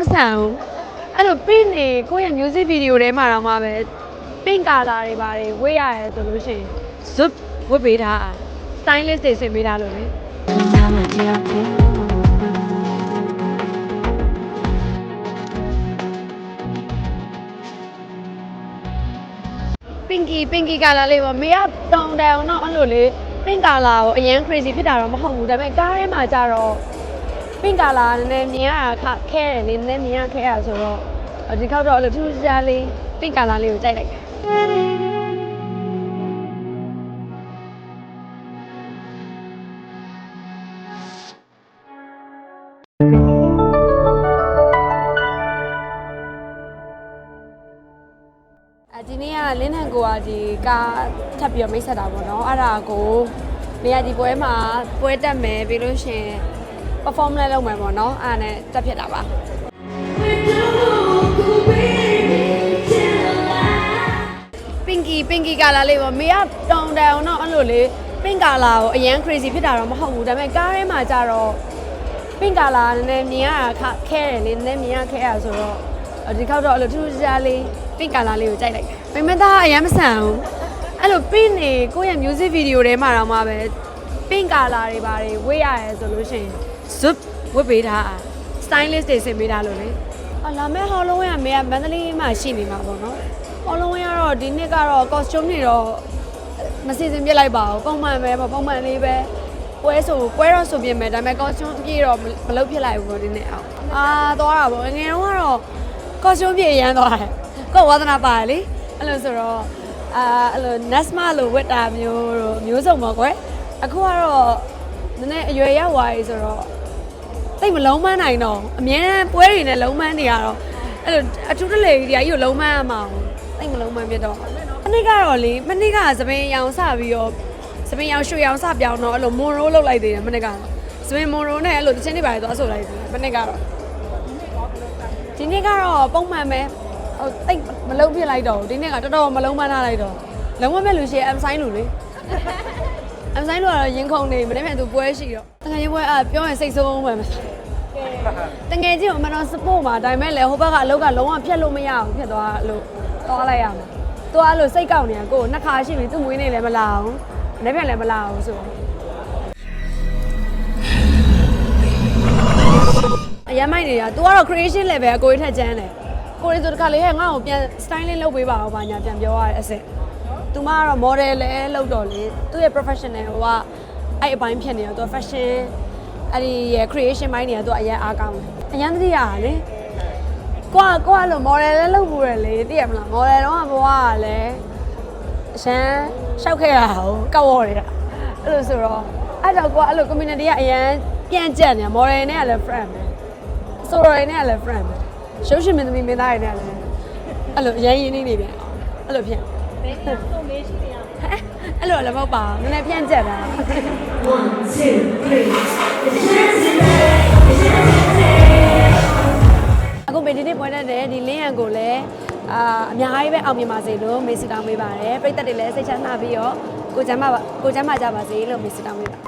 မဆန်ဘူးအဲ့လိုပင့်နေကိုယ့်ရဲ့ music video ထဲမှာတော့မှပဲပင့်ကာလာတွေပါတယ်ဝေးရတယ်ဆိုလို့ရှိရင် zip ဝတ်ပေးတာ stylist တွေဆင်ပေးတာလို့လေပင်ကီပင်ကီကာလာလေးပေါ့မေကတောင်းတောင်တော့အဲ့လိုလေပင့်ကာလာကိုအရင် crazy ဖြစ်တာတော့မဟုတ်ဘူးဒါပေမဲ့ကားထဲမှာကြတော့ ပင့်ကာလာနည်းနည်းမြင်ရတာခခဲတယ်လေနည်းနည်းမြင်ရခဲရဆိုတော့ဒီခေါက်တော့အဲ့လိုထူးခြားလေးပင့်ကာလာလေးကိုကြိုက်လိုက်တယ်အဒီနေ့ကလင်းထန်ကိုကဒီကားထပ်ပြီးတော့မိတ်ဆက်တာပေါ့နော်အဲ့ဒါကိုနေရာဒီပွဲမှာပွဲတက်မယ်ပြီးလို့ရှရင် perform လဲလုပ်မယ်ပေါ့နော်အဲ့ဒါနဲ့တက်ဖြစ်တာပါပင်ကီပင်ကီကာလာလေးပေါ့မေကတောင်းတောင်တော့အဲ့လိုလေပင်ကာလာကိုအရန် crazy ဖြစ်တာတော့မဟုတ်ဘူးဒါပေမဲ့ကားထဲမှာကြတော့ပင်ကာလာနည်းနည်းမြင်ရတာခခဲတယ်လေနည်းနည်းမြင်ရခဲရဆိုတော့ဒီခေါက်တော့အဲ့လိုထူးခြားလေးပင်ကာလာလေးကိုကြိုက်လိုက်တယ်ပေမဲ့သားအရန်မဆန်ဘူးအဲ့လိုပင့်နေကိုယ့်ရဲ့ music video ထဲမှာတော့မှပဲပင့်ကာလာတွေပါတယ်ဝေးရတယ်ဆိုလို့ရှိရင် zip ဝတ်ပေးတာ stylist တွေဆင်ပေးတာလို့လေအလာမဲဟောလုံးဝရမေကမန္တလေးမှာရှိနေမှာပေါ့နော်ဟောလုံးဝရတော့ဒီနှစ်ကတော့ costume တွေတော့မစီစဉ်ပြစ်လိုက်ပါဘူးပုံမှန်ပဲပေါ့ပုံမှန်လေးပဲပွဲဆိုပွဲတော့ဆိုပြင်မယ်ဒါပေမဲ့ costume အပြည့်တော့မလုပ်ဖြစ်လိုက်ဘူးပေါ့ဒီနှစ်အောင်အာသွားတာပေါ့ငယ်တော့ကတော့ costume ပြည့်ရမ်းသွားတယ်ကိုယ်ဝါသနာပါတယ်လေအဲ့လိုဆိုတော့အာအဲ့လို Nesma လိုဝတ်တာမျိုးတို့မျိုးစုံပေါ့ကွယ်အခုကတော့နည်းနည်းအရွယ်ရောက်သွားပြီဆိုတော့ တိတ်မလုံးမန်းနိုင်တော့အမြဲတမ်းပွဲတွေနဲ့လုံးမန်းနေရတော့အဲ့လိုအထူးတလေကြီးတွေကကြီးကိုလုံးမန်းရမှာတိတ်မလုံးမန်းပြတော့မနေ့ကတော့လေမနေ့ကသပင်ရောင်စပြီးတော့သပင်ရောင်ရွှေရောင်စပြောင်းတော့အဲ့လိုမွန်ရိုးလောက်လိုက်သေးတယ်မနေ့ကသပင်မွန်ရိုးနဲ့အဲ့လိုတချင်းတွေပါသွားဆိုလိုက်သေးတယ်မနေ့ကတော့ဒီနေ့ကတော့ပုံမှန်ပဲဟိုတိတ်မလုံးပြလိုက်တော့ဘူးဒီနေ့ကတော်တော်မလုံးမန်းထားလိုက်တော့လုံးဝမဲ့လို့ရှိရင် M sign လို့လေ အဆိုင်လို့ကတော့ရင်ခုန်နေမနေ့ကသူပွဲရှိတော့တကယ်ကြီးပွဲအပြောရင်စိတ်ဆိုးအောင်ပဲတကယ်ကြီးအမှန်တော့ support မှာဒါပေမဲ့လည်းဟိုဘက်ကအလုပ်ကလုံးဝဖြတ်လို့မရအောင်ဖြစ်သွားလို့သွားလိုက်ရမှာသူကအဲ့လိုစိတ်ကောက်နေတာကိုယ်နှစ်ခါရှိပြီသူ့မွေးနေလည်းမလာအောင်မနေ့ကလည်းမလာအောင်ဆိုတော့အရမ်းမိုက်နေတာ तू ကတော့ creation level အကိုကြီးထက်ကျန်းတယ်ကိုရီဆိုတခါလေးဟဲ့ငါ့ကိုပြန် styling လုပ်ပေးပါဦးဘာညာပြန်ပြောရတဲ့အစ်စ် သူမကတော့ model လည်းလုပ်တော့လေသူ့ရဲ့ professional ဟိုကအဲ့အပိုင်းဖြစ်နေတော့သူ fashion အဲ့ဒီရဲ့ creation ပိုင်းတွေကသူအရင်အားကောင်းတယ်အရင်တတိရတာလေကိုကကိုကလို့ model လည်းလုပ်ဘူးရလေသိရမလား model တော့ဘဝကလည်းအရှမ်းရှောက်ခဲ့တာဟိုကောက်ဝေါ်နေတာအဲ့လိုဆိုတော့အဲ့တော့ကိုကအဲ့လို community ကအရင်ပြန်ကြက်နေတာ model နဲ့ကလည်း friend ပဲဆိုတော့နဲ့ကလည်း friend ပဲရုပ်ရှင်မင်းသမီးမင်းသားတွေနဲ့လည်းအဲ့လိုအရင်ရင်းနေနေပြန်အဲ့လိုဖြစ် အဲ့လိုလည်းမဟုတ်ပါဘူးနည်းနည်းဖြန့်ကျက်တာ One, two, three. အခုမေဒီနေ့ပွဲတက်တယ်ဒီလင်းရန်ကိုလည်းအာအများကြီးပဲအောင်မြင်ပါစေလို့မေစီတောင်းပေးပါတယ်ပရိသတ်တွေလည်းစိတ်ချမ်းသာပြီးတော့ကိုချမ်းမပါကိုချမ်းမကြပါစေလို့မေစီတောင်းပေးပါ